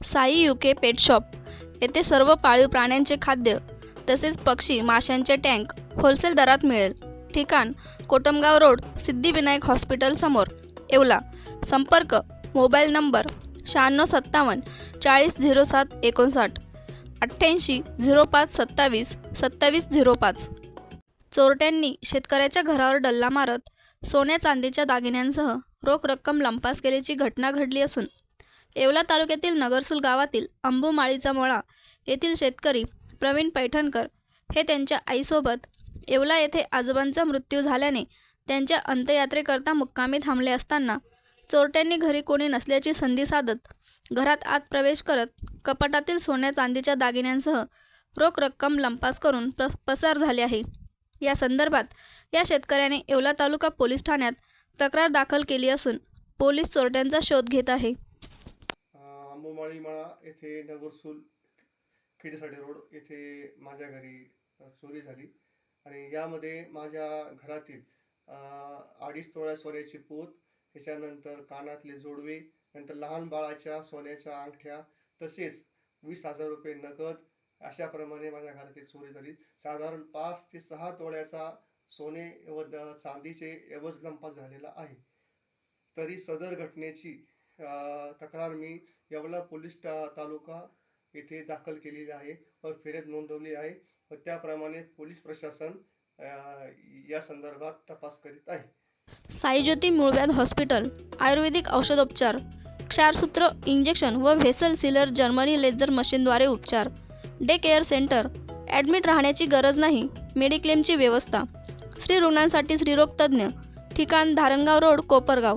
Sai UK pet shop येथे सर्व पाळीव प्राण्यांचे खाद्य तसेच पक्षी माशांचे टँक होलसेल दरात मिळेल. ठिकाण कोटमगाव रोड सिद्धिविनायक हॉस्पिटल समोर. येवला. संपर्क मोबाईल नंबर शहाण्णव सत्तावन्न चाळीस झिरो सात एकोणसाठ. अठ्ठ्याऐंशी झिरो पाच सत्तावीस सत्तावीस झिरो पाच. चोरट्यांनी शेतकऱ्याच्या घरावर डल्ला मारत सोन्या चांदीच्या दागिन्यांसह रोख रक्कम लंपास केल्याची घटना घडली असून येवला तालुक्यातील नगरसूल गावातील अंबुमाळीचा मळा येथील शेतकरी प्रवीण पैठणकर हे त्यांच्या आईसोबत येवला येथे आजोबांचा मृत्यू झाल्याने त्यांच्या अंत्ययात्रेकरता मुक्कामी थांबले असताना चोरट्यांनी घरी कोणी नसल्याची संधी साधत घरात आत प्रवेश करत कपाटातील सोन्या चांदीच्या दागिन्यांसह रोख रक्कम लंपास करून प्र पसार झाले आहे. या संदर्भात या शेतकऱ्याने येवला तालुका पोलीस ठाण्यात तक्रार दाखल केली असून पोलीस चोरट्यांचा शोध घेत आहे. अंबुमाळी येथे नगरसूल खिडीसाठी रोड येथे माझ्या घरी चोरी झाली. आणि यामध्ये माझ्या घरातील अडीच तोळ्या सोन्याची पोत त्याच्यानंतर कानातले जोडवे नंतर लहान बाळाच्या सोन्याच्या अंगठ्या तसेच वीस हजार रुपये नगद अशाप्रमाणे माझ्या घरातील चोरी झाली. साधारण पाच ते सहा तोळ्याचा सोने व चांदीचे एवज लंपास झालेला आहे. तरी सदर घटनेची तक्रार मी येवला पोलीस ता तालुका येथे दाखल केलेली आहे व फिर्याद नोंदवली आहे व त्याप्रमाणे पोलीस प्रशासन या संदर्भात तपास करीत आहे. साईज्योती मूळव्याध हॉस्पिटल आयुर्वेदिक औषधोपचार क्षारसूत्र इंजेक्शन व व्हेसल सिलर जर्मनी लेझर मशीनद्वारे उपचार डे केअर सेंटर ॲडमिट राहण्याची गरज नाही मेडिक्लेमची व्यवस्था स्त्री रुग्णांसाठी स्त्रीरोग तज्ज्ञ ठिकाण धारणगाव रोड कोपरगाव.